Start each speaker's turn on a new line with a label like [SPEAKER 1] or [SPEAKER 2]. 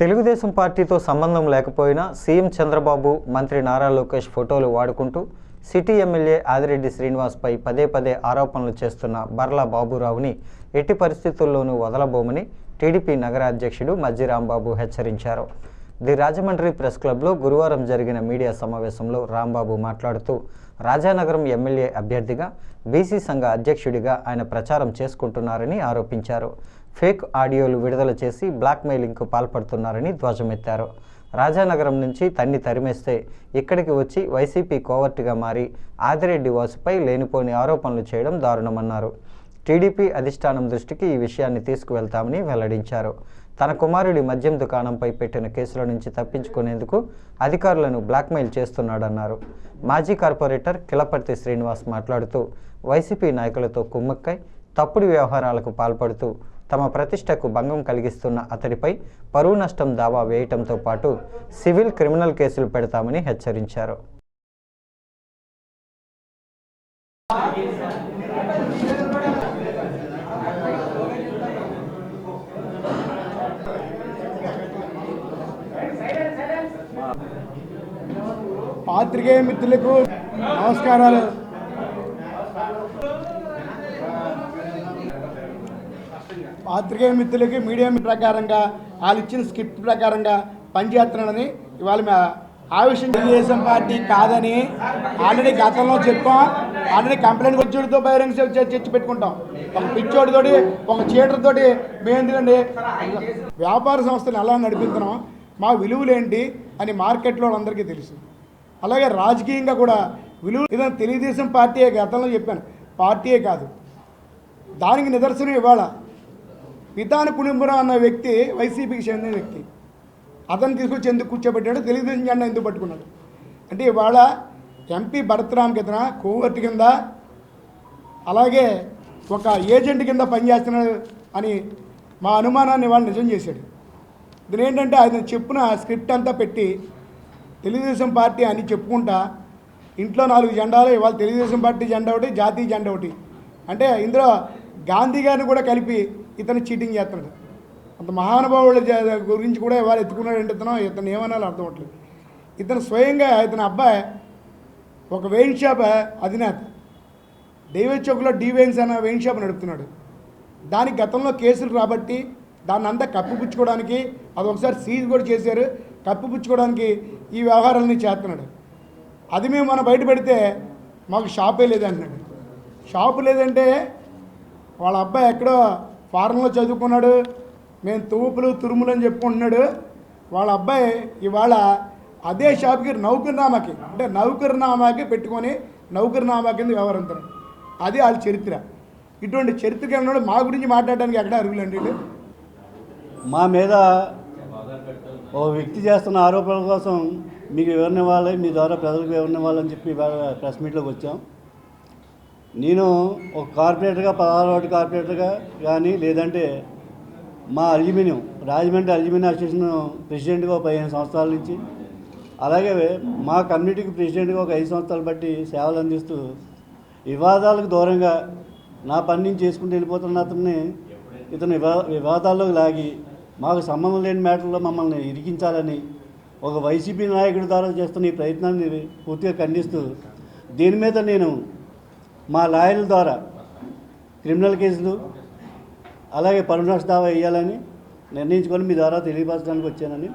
[SPEAKER 1] తెలుగుదేశం పార్టీతో సంబంధం లేకపోయినా సీఎం చంద్రబాబు మంత్రి నారా లోకేష్ ఫోటోలు వాడుకుంటూ సిటీ ఎమ్మెల్యే ఆదిరెడ్డి శ్రీనివాస్పై పదే పదే ఆరోపణలు చేస్తున్న బర్లా బాబురావుని ఎట్టి పరిస్థితుల్లోనూ వదలబోమని టీడీపీ నగర అధ్యక్షుడు మజ్జి రాంబాబు హెచ్చరించారు. ది రాజమండ్రి ప్రెస్ క్లబ్లో గురువారం జరిగిన మీడియా సమావేశంలో రాంబాబు మాట్లాడుతూ రాజానగరం ఎమ్మెల్యే అభ్యర్థిగా బీసీ సంఘ అధ్యక్షుడిగా ఆయన ప్రచారం చేసుకుంటున్నారని ఆరోపించారు. ఫేక్ ఆడియోలు విడుదల చేసి బ్లాక్మెయిలింగ్కు పాల్పడుతున్నారని ధ్వజమెత్తారు. రాజానగరం నుంచి తన్ని తరిమేస్తే ఇక్కడికి వచ్చి వైసీపీ కోవర్టుగా మారి ఆదిరెడ్డి వాసుపై లేనిపోని ఆరోపణలు చేయడం దారుణమన్నారు. టీడీపీ అధిష్టానం దృష్టికి ఈ విషయాన్ని తీసుకువెళ్తామని వెల్లడించారు. తన కుమారుడి మద్యం దుకాణంపై పెట్టిన కేసుల నుంచి తప్పించుకునేందుకు అధికారులను బ్లాక్మెయిల్ చేస్తున్నాడన్నారు. మాజీ కార్పొరేటర్ కిలపర్తి శ్రీనివాస్ మాట్లాడుతూ వైసీపీ నాయకులతో కుమ్మక్కై తప్పుడు వ్యవహారాలకు పాల్పడుతూ తమ ప్రతిష్టకు భంగం కలిగిస్తున్న అతడిపై పరువు నష్టం దావా వేయటంతో పాటు సివిల్ క్రిమినల్ కేసులు పెడతామని హెచ్చరించారు.
[SPEAKER 2] పాత్రికేయ మిత్రులకు నమస్కారాలు. పాత్రికేయ మిత్రులకి మీడియా ప్రకారంగా వాళ్ళు ఇచ్చిన స్క్రిప్ట్ ప్రకారంగా పనిచేస్తున్నాడని ఇవాళ మా ఆవిషయం తెలుగుదేశం పార్టీ కాదని ఆల్రెడీ గతంలో చెప్పాం. ఆల్రెడీ కంప్లైంట్ వచ్చేటితో బహిరంగ సేవ చర్చ పెట్టుకుంటాం. ఒక పిచ్చోడితోటి ఒక చీటర్తోటి మేము ఎందుకండి వ్యాపార సంస్థలు ఎలా నడిపిస్తున్నాం మా విలువలేంటి అని మార్కెట్లో అందరికీ తెలుసు. అలాగే రాజకీయంగా కూడా విలువ ఏదైనా తెలుగుదేశం పార్టీయే గతంలో చెప్పాను. పార్టీయే కాదు. దానికి నిదర్శనం ఇవాళ పితాని పుణిపురం అన్న వ్యక్తి వైసీపీకి చెందిన వ్యక్తి. అతను తీసుకొచ్చి ఎందుకు కూర్చోబెట్టాడు? తెలుగుదేశం జెండా ఎందుకు పట్టుకున్నాడు? అంటే ఇవాళ ఎంపీ భరత్రామ్ కింద కోవర్టు కింద అలాగే ఒక ఏజెంట్ కింద పనిచేస్తున్నాడు అని మా అనుమానాన్ని వాళ్ళు నిజం చేశాడు. దీని ఏంటంటే ఆయన చెప్పిన స్క్రిప్ట్ అంతా పెట్టి తెలుగుదేశం పార్టీ అని చెప్పుకుంటా ఇంట్లో నాలుగు జెండాలు ఇవాళ తెలుగుదేశం పార్టీ జెండా ఒకటి జాతీయ జెండా ఒకటి. అంటే ఇందులో గాంధీ గారిని కూడా కలిపి ఇతను చీటింగ్ చేస్తున్నాడు అంత మహానుభావుల గురించి కూడా ఎవరు ఎత్తుకున్నాడు ఇతను ఇతను ఏమనాలో అర్థం అవట్లేదు ఇతను స్వయంగా ఇతని అబ్బాయి ఒక వెయిన్ షాప్ అధినేత. డేవే చౌక్లో డీ వెయిన్స్ అనే వెయిన్ షాప్ నడుపుతున్నాడు. దానికి గతంలో కేసులు రాబట్టి దాన్ని అంతా కప్పిపుచ్చుకోవడానికి అది ఒకసారి సీజ్ కూడా చేశారు కప్పిపుచ్చుకోవడానికి ఈ వ్యవహారాలని చేస్తున్నాడు. అది మేము మనం బయట పెడితే మాకు షాపే లేదంటున్నాడు. షాపు లేదంటే వాళ్ళ అబ్బాయి ఎక్కడో ఫారెన్లో చదువుకున్నాడు. మేము తూపులు తురుములు అని చెప్పుకుంటున్నాడు వాళ్ళ అబ్బాయి ఇవాళ అదే షాప్కి నౌకర్నామాకి అంటే నౌకర్నామాకి పెట్టుకొని నౌకర్నామా కింద వ్యవహరిస్తారు అది వాళ్ళ చరిత్ర. ఇటువంటి చరిత్ర ఉన్నాడు మా గురించి మాట్లాడడానికి ఎక్కడ అరుగులండి
[SPEAKER 3] మా మీద ఓ వ్యక్తి చేస్తున్న ఆరోపణల కోసం మీకు వివరణ ఇవ్వాలి మీ ద్వారా ప్రజలకు వివరణ ఇవ్వాలని చెప్పి ప్రెస్ మీట్లోకి వచ్చాం. నేను ఒక కార్పొరేటర్గా పదహారు కార్పొరేటర్గా కానీ లేదంటే మా అల్యూమినియం రాజమండ్రి అల్యూమినియం అసోసియేషన్ ప్రెసిడెంట్గా ఒక పదిహేను సంవత్సరాల నుంచి అలాగే మా కమ్యూనిటీకి ప్రెసిడెంట్గా ఒక ఐదు సంవత్సరాలు బట్టి సేవలు అందిస్తూ వివాదాలకు దూరంగా నా పని నేను చేసుకుంటూ వెళ్ళిపోతున్న అతన్ని ఇతను వివా వివాదాల్లోకి లాగి మాకు సంబంధం లేని మ్యాటర్లో మమ్మల్ని ఇరికించాలని ఒక వైసీపీ నాయకుడి ద్వారా చేస్తున్న ఈ ప్రయత్నాన్ని పూర్తిగా ఖండిస్తూ దీని మీద నేను మా లాయర్ల ద్వారా క్రిమినల్ కేసులు అలాగే పరువు దావా వేయాలని నిర్ణయించుకొని మీ ద్వారా తెలియపరచడానికి వచ్చానని